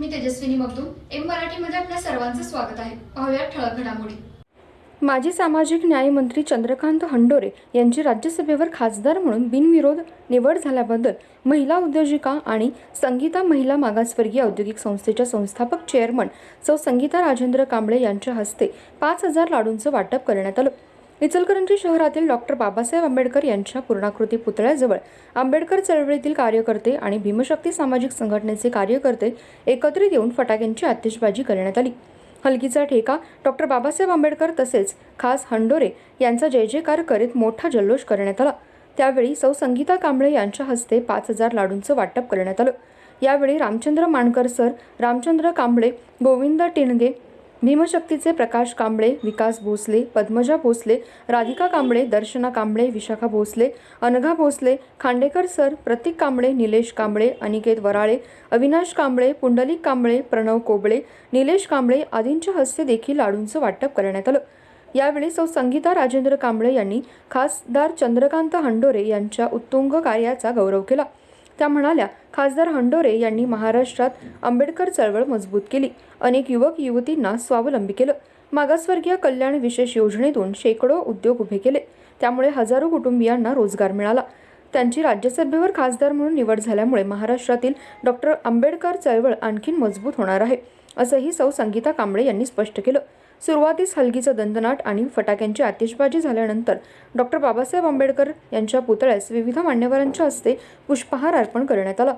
मी Tejaswini Magdum M मराठीमध्ये आपल्या सर्वांचं स्वागत आहे. पाहूया ठळक घडामोडी. माजी सामाजिक न्यायमंत्री चंद्रकांत हंडोरे यांची राज्यसभेवर खासदार म्हणून बिनविरोध निवड झाल्याबद्दल महिला उद्योजिका आणि संगीता महिला मागासवर्गीय औद्योगिक संस्थेच्या संस्थापक चेअरमन सौ संगीता राजेंद्र कांबळे यांच्या हस्ते पाच हजार लाडूंचं वाटप करण्यात आलं. इचलकरंजी शहरातील डॉक्टर बाबासाहेब आंबेडकर यांच्या पूर्णाकृती पुतळ्याजवळ आंबेडकर चळवळीतील कार्यकर्ते आणि भीमशक्ती सामाजिक संघटनेचे कार्यकर्ते एकत्रित येऊन फटाक्यांची आतिषबाजी करण्यात आली. हलकीचा ठेका डॉक्टर बाबासाहेब आंबेडकर तसेच खास हंडोरे यांचा जय जयकार करीत मोठा जल्लोष करण्यात आला. त्यावेळी सौ संगीता कांबळे यांच्या हस्ते पाच हजार लाडूंचं वाटप करण्यात आलं. यावेळी रामचंद्र मानकर सर रामचंद्र कांबळे गोविंद टिणगे भीमशक्तीचे प्रकाश कांबळे विकास भोसले पद्मजा भोसले राधिका कांबळे दर्शना कांबळे विशाखा भोसले अनघा भोसले खांडेकर सर प्रतीक कांबळे निलेश कांबळे अनिकेत वराळे अविनाश कांबळे पुंडलिक कांबळे प्रणव कोबळे निलेश कांबळे आदींच्या हस्ते देखील लाडूंचं वाटप करण्यात आलं. यावेळी सौ संगीता राजेंद्र कांबळे यांनी खासदार चंद्रकांत हंडोरे यांच्या उत्तुंग कार्याचा गौरव केला. त्या म्हणाल्या खासदार हंडोरे यांनी महाराष्ट्रात आंबेडकर चळवळ मजबूत केली. अनेक युवक युवतींना स्वावलंबी केलं. मागासवर्गीय कल्याण विशेष योजनेतून शेकडो उद्योग उभे केले. त्यामुळे हजारो कुटुंबियांना रोजगार मिळाला. त्यांची राज्यसभेवर खासदार म्हणून निवड झाल्यामुळे महाराष्ट्रातील डॉक्टर आंबेडकर चळवळ आणखीन मजबूत होणार आहे असंही सौ संगीता कांबळे यांनी स्पष्ट केलं. सुरुवातीस हलगीचं दंतनाट आणि फटाक्यांची आतिषबाजी झाल्यानंतर डॉक्टर बाबासाहेब आंबेडकर यांच्या पुतळ्यास विविध मान्यवरांच्या हस्ते पुष्पहार अर्पण करण्यात आला.